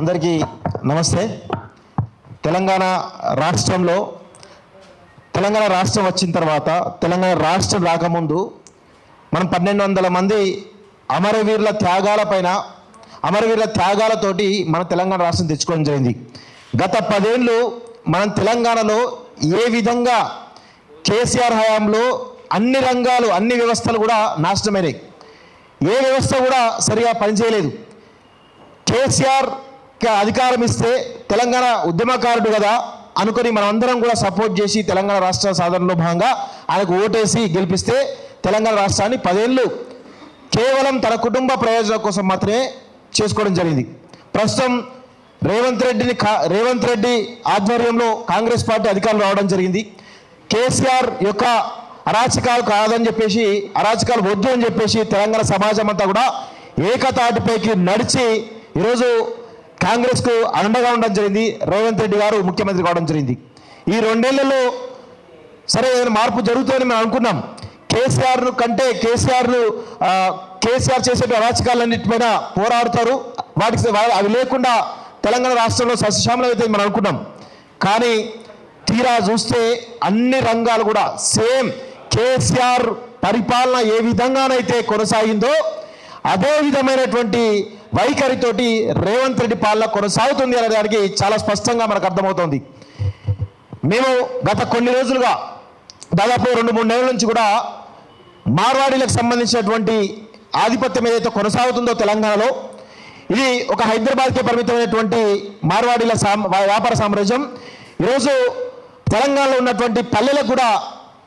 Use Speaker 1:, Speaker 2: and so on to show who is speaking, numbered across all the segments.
Speaker 1: అందరికీ నమస్తే. తెలంగాణ రాష్ట్రంలో తెలంగాణ రాష్ట్రం వచ్చిన తర్వాత తెలంగాణ రాష్ట్రం రాకముందు మనం పన్నెండు వందల మంది అమరవీరుల త్యాగాల పైన అమరవీరుల త్యాగాలతోటి మన తెలంగాణ రాష్ట్రం తెచ్చుకోవడం జరిగింది. గత పదేళ్ళు మనం తెలంగాణలో ఏ విధంగా కేసీఆర్ హయాంలో అన్ని రంగాలు అన్ని వ్యవస్థలు కూడా నాశనమైనాయి. ఏ వ్యవస్థ కూడా సరిగా పనిచేయలేదు. కేసీఆర్ అధికారం ఇస్తే తెలంగాణ ఉద్యమకారుడు కదా అనుకుని మనమందరం కూడా సపోర్ట్ చేసి తెలంగాణ రాష్ట్ర సాధనలో భాగంగా ఆయనకు ఓటేసి గెలిపిస్తే తెలంగాణ రాష్ట్రాన్ని పదేళ్ళు కేవలం తన కుటుంబ ప్రయోజనం కోసం మాత్రమే చేసుకోవడం జరిగింది. ప్రస్తుతం రేవంత్ రెడ్డిని కా- రేవంత్ రెడ్డి ఆధ్వర్యంలో కాంగ్రెస్ పార్టీ అధికారులు రావడం జరిగింది. కేసీఆర్ యొక్క అరాచకాలు కాదని చెప్పేసి అరాచకాలు వద్దు అని చెప్పేసి తెలంగాణ సమాజం అంతా కూడా ఏకతాటిపైకి నడిచి ఈరోజు కాంగ్రెస్కు అండగా ఉండడం జరిగింది. రేవంత్ రెడ్డి గారు ముఖ్యమంత్రి కావడం జరిగింది. ఈ రెండేళ్ళలో సరే ఏదైనా మార్పు జరుగుతుందని మేము అనుకున్నాం. కేసీఆర్ కంటే కేసీఆర్ను కేసీఆర్ చేసే మీద పోరాడుతారు. వాటికి అవి లేకుండా తెలంగాణ రాష్ట్రంలో సస్యశ్యామలం అయితే మనం అనుకున్నాం. కానీ తీరా చూస్తే అన్ని రంగాలు కూడా సేమ్ కేసీఆర్ పరిపాలన ఏ విధంగానైతే కొనసాగిందో అదే విధమైనటువంటి వైఖరితోటి రేవంత్ రెడ్డి పాలన కొనసాగుతుంది అనే దానికి చాలా స్పష్టంగా మనకు అర్థమవుతోంది. మేము గత కొన్ని రోజులుగా దాదాపు రెండు మూడు నెలల నుంచి కూడా మార్వాడీలకు సంబంధించినటువంటి ఆధిపత్యం ఏదైతే కొనసాగుతుందో తెలంగాణలో ఇది ఒక హైదరాబాద్కే పరిమితమైనటువంటి మార్వాడీల సామ్ వ్యాపార సామ్రాజ్యం. ఈరోజు తెలంగాణలో ఉన్నటువంటి పల్లెలకు కూడా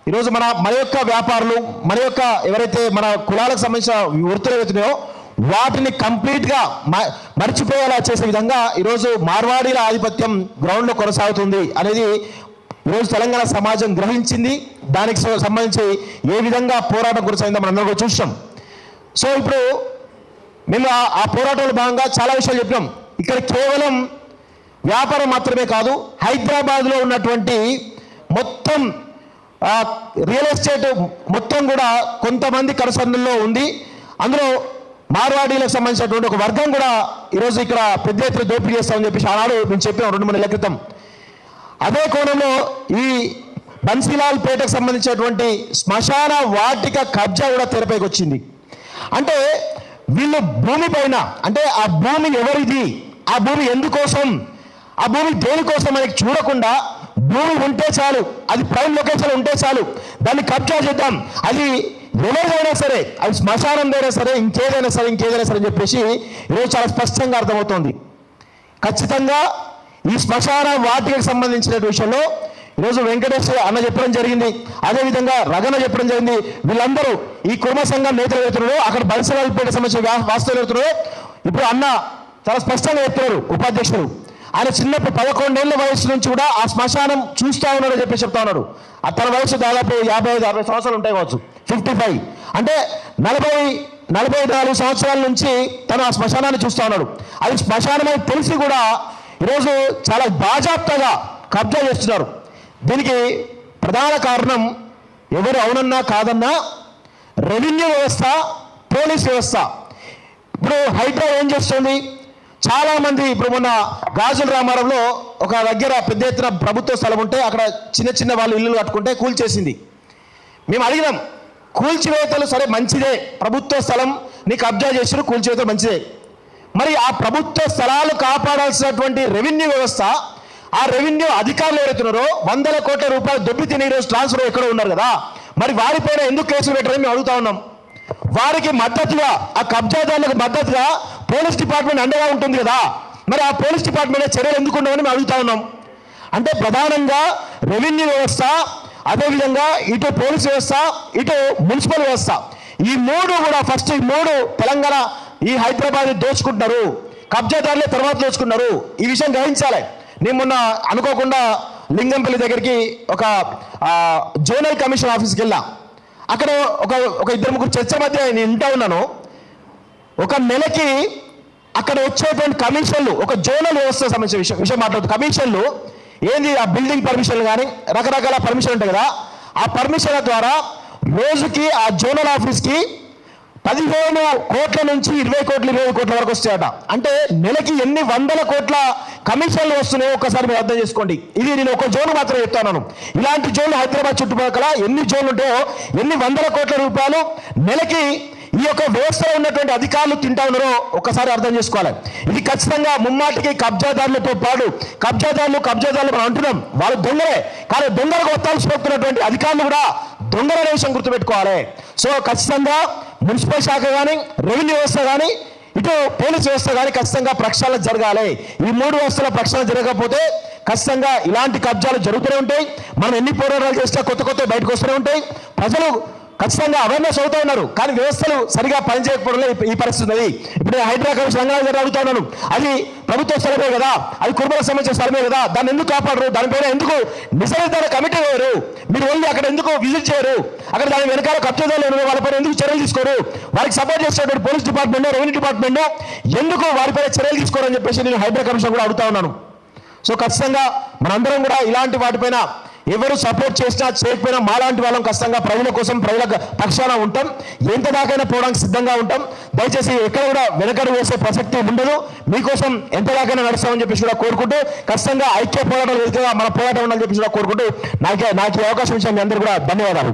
Speaker 1: ఈరోజు మన మన యొక్క వ్యాపారులు మన యొక్క ఎవరైతే మన కులాలకు సంబంధించిన వృత్తులు ఏవైతున్నాయో వాటిని కంప్లీట్గా మ- మర్చిపోయేలా చేసే విధంగా ఈరోజు మార్వాడీల ఆధిపత్యం గ్రౌండ్లో కొనసాగుతుంది అనేది ఈరోజు తెలంగాణ సమాజం గ్రహించింది. దానికి సంబంధించి ఏ విధంగా పోరాటం కొనసాగిందో మనందరం కూడా చూసాం సో ఇప్పుడు మేము ఆ- పోరాటంలో భాగంగా చాలా విషయాలు చెప్పినాం. ఇక్కడ కేవలం వ్యాపారం మాత్రమే కాదు హైదరాబాద్లో ఉన్నటువంటి మొత్తం రియల్ ఎస్టేట్ మొత్తం కూడా కొంతమంది కరసన్నుల్లో ఉంది. అందులో మార్వాడీలకు సంబంధించినటువంటి ఒక వర్గం కూడా ఈరోజు ఇక్కడ పెద్ద ఎత్తున దోపిడీ చేస్తామని చెప్పేసి ఆనాడు మేము చెప్పాం రెండు మూడు నెలల క్రితం. అదే కోణంలో ఈ బన్సీలాల్ పేటకు సంబంధించినటువంటి శ్మశాన వాటిక కబ్జా కూడా తెరపైకి వచ్చింది. అంటే వీళ్ళు భూమి పైన అంటే ఆ భూమి ఎవరిది ఆ భూమి ఎందుకోసం ఆ భూమి దేనికోసం మనకి చూడకుండా భూమి ఉంటే చాలు అది ప్రైమ్ లొకేషన్ ఉంటే చాలు దాన్ని కబ్జా చేద్దాం అది అయినా సరే అది శ్మశానం అయినా సరే ఇంకేదైనా సరే ఇంకేదైనా సరే అని చెప్పేసి ఈరోజు చాలా స్పష్టంగా అర్థమవుతోంది. ఖచ్చితంగా ఈ శ్మశాన వాటికి సంబంధించిన విషయంలో ఈరోజు వెంకటేష్ అన్న చెప్పడం జరిగింది. అదేవిధంగా రగన చెప్పడం జరిగింది. వీళ్ళందరూ ఈ కుర్మ సంఘం నేతలు వెళ్తున్నారు అక్కడ బలిసరాలపేట సంబంధించిన వ్యా- వాస్తవులు వెళ్తున్నారు ఇప్పుడు అన్న చాలా స్పష్టంగా చెప్తున్నారు ఉపాధ్యక్షుడు. ఆయన చిన్నప్పుడు పదకొండేళ్ళ వయసు నుంచి కూడా ఆ శ్మశానం చూస్తా ఉన్నాడు చెప్పి చెప్తా ఉన్నాడు. ఆ తన వయసు దాదాపు యాభై ఐదు అరవై సంవత్సరాలు ఉంటాయి కావచ్చు. Fifty five. అంటే నలభై నలభై నాలుగు సంవత్సరాల నుంచి తను ఆ శ్మశానాన్ని చూస్తూ ఉన్నాడు. అది శ్మశానమై తెలిసి కూడా ఈరోజు చాలా బాజాప్తగా కబ్జా చేస్తున్నారు. దీనికి ప్రధాన కారణం ఎవరు అవునన్నా కాదన్నా రెవెన్యూ వ్యవస్థ పోలీస్ వ్యవస్థ. ఇప్పుడు హైడ్రా ఏం చేస్తుంది? చాలామంది ఇప్పుడు మొన్న గాజుల రామారంలో ఒక దగ్గర పెద్ద ఎత్తున ప్రభుత్వ స్థలం ఉంటే అక్కడ చిన్న చిన్న వాళ్ళు ఇల్లు కట్టుకుంటే కూల్చేసింది. మేము అడిగినాం కూల్చివేతలు సరే మంచిదే. ప్రభుత్వ స్థలం నీకు కబ్జా చేసిన కూల్చివేతలు మంచిదే. మరి ఆ ప్రభుత్వ స్థలాలు కాపాడాల్సినటువంటి రెవెన్యూ వ్యవస్థ ఆ రెవెన్యూ అధికారులు ఎవరైతున్నారో వందల కోట్ల రూపాయలు దొబ్బి తిని ఈరోజు ట్రాన్స్ఫర్ ఎక్కడ ఉన్నారు కదా. మరి వారిపైన ఎందుకు కేసులు పెట్టారని మేము అడుగుతా ఉన్నాం. వారికి మద్దతుగా ఆ కబ్జాదారులకు మద్దతుగా పోలీస్ డిపార్ట్మెంట్ అండగా ఉంటుంది కదా. మరి ఆ పోలీస్ డిపార్ట్మెంట్ చర్యలు ఎందుకు ఉండవని మేము అడుగుతా ఉన్నాం. అంటే ప్రధానంగా రెవెన్యూ వ్యవస్థ అదేవిధంగా ఇటు పోలీస్ వ్యవస్థ ఇటు మున్సిపల్ వ్యవస్థ. ఈ మూడు కూడా ఫస్ట్ ఈ మూడు తెలంగాణ ఈ హైదరాబాద్ దోచుకుంటున్నారు. కబ్జాదారులే తర్వాత దోచుకున్నారు ఈ విషయం గ్రహించాలి. నేను మొన్న అనుకోకుండా లింగంపల్లి దగ్గరికి ఒక జోనల్ కమిషన్ ఆఫీస్కి వెళ్ళా. అక్కడ ఒక ఒక ఇద్దరు ముగ్గురు చర్చ మధ్య నేను వింటా ఉన్నాను. ఒక నెలకి అక్కడ వచ్చేటువంటి కమిషన్లు ఒక జోనల్ వ్యవస్థ సంబంధించిన విషయం విషయం మాట్లాడుతూ కమిషన్లు ఏంది ఆ బిల్డింగ్ పర్మిషన్లు కానీ? రకరకాల పర్మిషన్ ఉంటాయి కదా? ఆ పర్మిషన్ల ద్వారా రోజుకి ఆ జోనల్ ఆఫీస్కి పదిహేను కోట్ల నుంచి ఇరవై కోట్ల ఇరవై కోట్ల వరకు వస్తాయట. అంటే నెలకి ఎన్ని వందల కోట్ల కమిషన్లు వస్తున్నాయో ఒకసారి మీరు అర్థం చేసుకోండి. ఇది నేను ఒక జోన్ మాత్రం చెప్తాను ఇలాంటి జోన్లు హైదరాబాద్ చుట్టుపక్కల ఎన్ని జోన్లు ఉంటాయో ఎన్ని వందల కోట్ల రూపాయలు నెలకి ఈ యొక్క వ్యవస్థలో ఉన్నటువంటి అధికారులు తింటా ఉన్నారో ఒకసారి అర్థం చేసుకోవాలి. ఇది ఖచ్చితంగా ముమ్మాటికి కబ్జాదారులతో పాటు కబ్జాదారులు కబ్జాదారులు మనం అంటున్నాం. వాళ్ళు దొంగలే. కానీ దొంగలకు ఒత్తాల్సి పోతున్నటువంటి అధికారులు కూడా దొంగల విషయం గుర్తుపెట్టుకోవాలి. సో ఖచ్చితంగా మున్సిపల్ శాఖ కానీ రెవెన్యూ వ్యవస్థ కానీ ఇటు పోలీస్ వ్యవస్థ కానీ ఖచ్చితంగా ప్రక్షాళన జరగాలి. ఈ మూడు వ్యవస్థల ప్రక్షాళన జరగకపోతే ఖచ్చితంగా ఇలాంటి కబ్జాలు జరుగుతూనే ఉంటాయి. మనం ఎన్ని పోరాటాలు చేసినా కొత్త కొత్త బయటకు వస్తూనే ఉంటాయి. ప్రజలు ఖచ్చితంగా అవేర్నెస్ అవుతా ఉన్నారు. కానీ వ్యవస్థలు సరిగా పనిచేయకపోవడంలో ఈ- పరిస్థితి ఉన్నది. ఇప్పుడు నేను హైడ్రా కమిషన్ గారు అడుగుతా ఉన్నాను అది ప్రభుత్వ స్థలమే కదా? అది కుటుంబాలకు సంబంధించిన స్థలమే కదా? దాన్ని ఎందుకు కాపాడరు? దానిపైన ఎందుకు? నిజాయితీ కమిటీ వేయరు. మీరు వెళ్ళి అక్కడ ఎందుకు విజిట్ చేయరు? అక్కడ దాని వెనకాల కబ్జాదారులు ఉన్న వాళ్ళపైన ఎందుకు చర్యలు తీసుకోరు? వారికి సపోర్ట్ చేసేటువంటి పోలీస్ డిపార్ట్మెంట్ రెవెన్యూ డిపార్ట్మెంట్ ఎందుకు వారిపైన చర్యలు తీసుకోరని చెప్పేసి నేను హైడ్రా కమిషన్ కూడా అడుగుతా ఉన్నాను. సో ఖచ్చితంగా మనందరం కూడా ఇలాంటి వాటిపైన ఎవరు సపోర్ట్ చేసినా చేయకపోయినా మాలాంటి వాళ్ళం ఖచ్చితంగా ప్రజల కోసం ప్రజల పక్షాన ఉంటాం. ఎంత దాకైనా పోవడానికి సిద్ధంగా ఉంటాం. దయచేసి ఎక్కడ కూడా వెనకడు వేసే ప్రసక్తి ఉండదు. మీకోసం ఎంత దాకైనా నడుస్తామని చెప్పేసి కూడా కోరుకుంటూ ఖచ్చితంగా ఐక్య పోరాటాలు వేదికగా మన పోరాటం ఉండాలని చెప్పేసి కూడా కోరుకుంటూ నాకు నాకు అవకాశం ఇచ్చిన మీ అందరూ కూడా ధన్యవాదాలు.